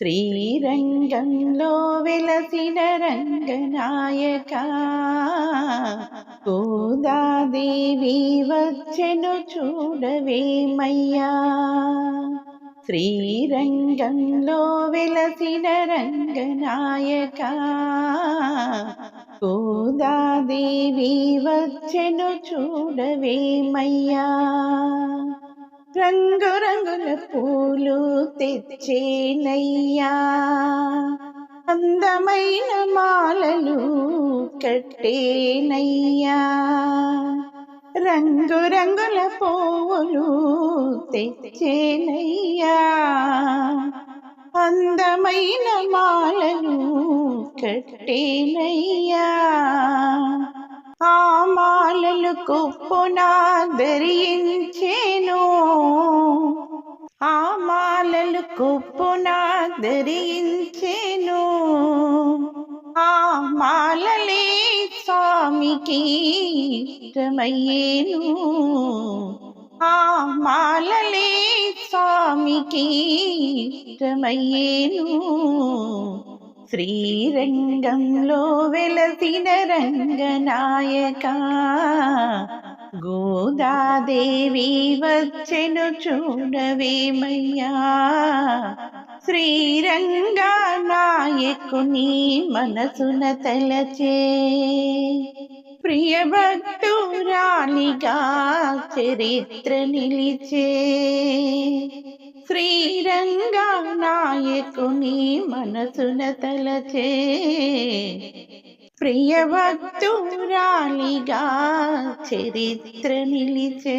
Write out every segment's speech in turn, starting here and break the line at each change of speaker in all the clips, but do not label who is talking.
శ్రీరంగంలో వెలసిన రంగనాయక గోదాదేవి వచ్చెను చూడవేమయ్యా శ్రీరంగంలో వెలసిన రంగనాయక గోదాదేవి వచ్చెను చూడవేమయ్యా రంగు రంగుల పూలు తెచ్చేనయ్యా. అందమైన మాలలు కట్టేనయ్యా. రంగు రంగుల పువ్వులు తెచ్చేనయ్యా. అందమైన మాలలు కట్టేనయ్యా. మాలలు కుప్పున ధరించేను. ఆ మాలలు కుప్పునా ధరించేను. ఆ మాలలే స్వామికి ఇష్టమయ్యేను. ఆ మాలలే స్వామికి ఇష్టమయ్యేను. శ్రీరంగంలో వెలసిన రంగనాయక గోదాదేవి వచ్చెను చూడవేమయ్యా శ్రీరంగా నాయకుని మనసున తలచే ప్రియభక్తురాలిగా చరిత్ర నిలిచే శ్రీరంగా నాయకుని మనసున తలచే. ప్రియభక్తురాలిగా చరిత్ర నిలిచే.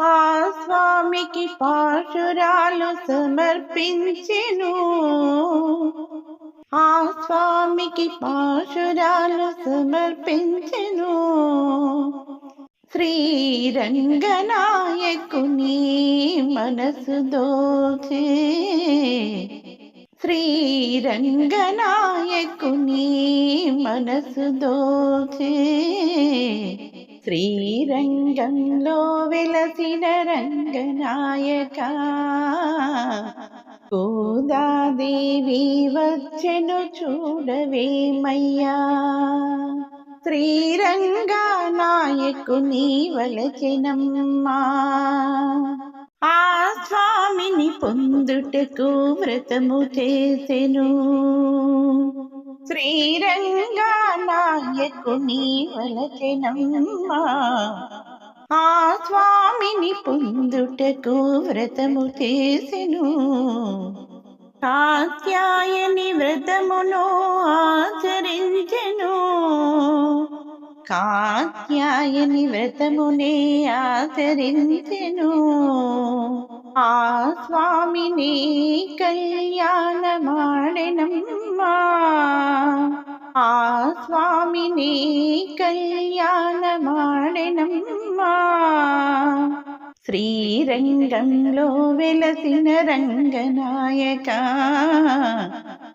ఆ స్వామికి పాశురాలు సమర్పించెను. ఆ స్వామికి పాశురాలు సమర్పించెను. శ్రీరంగనాయకుని మనసు దోచే. శ్రీరంగనాయకుని మనసు దోచే. శ్రీరంగంలో వెలసిన రంగనాయక గోదాదేవి వచ్చెను చూడవేమయ్యా శ్రీరంగా నాయకు వలచెనమ్మా ఆ స్వామిని పొందుటకు వ్రతము చేసెను. శ్రీరంగా నాయకు వలచెనమ్మా ఆ స్వామిని పొందుటకు వ్రతము చేసెను. కాత్యాయని వ్రతమును ఆచరించెను కాత్యాయని వ్రతమునే ఆచరించెను. ఆ స్వామిని కళ్యాణమాడెనమ్మా. ఆ స్వామిని కళ్యాణమాడెనమ్మా. శ్రీరంగంలో వెలసిన రంగనాయక.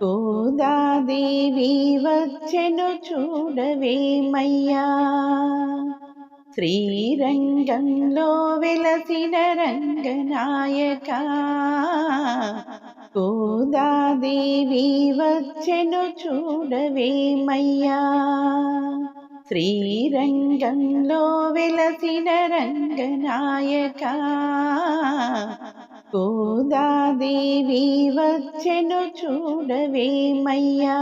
గోదాదేవి వచ్చెను చూడవేమయ్యా శ్రీరంగంలో వెలసిన రంగనాయక. గోదాదేవి వచ్చెను చూడవేమయ్యా శ్రీరంగంలో వెలసిన రంగనాయక. గోదాదేవి వచ్చెను చూడవేమయ్యా?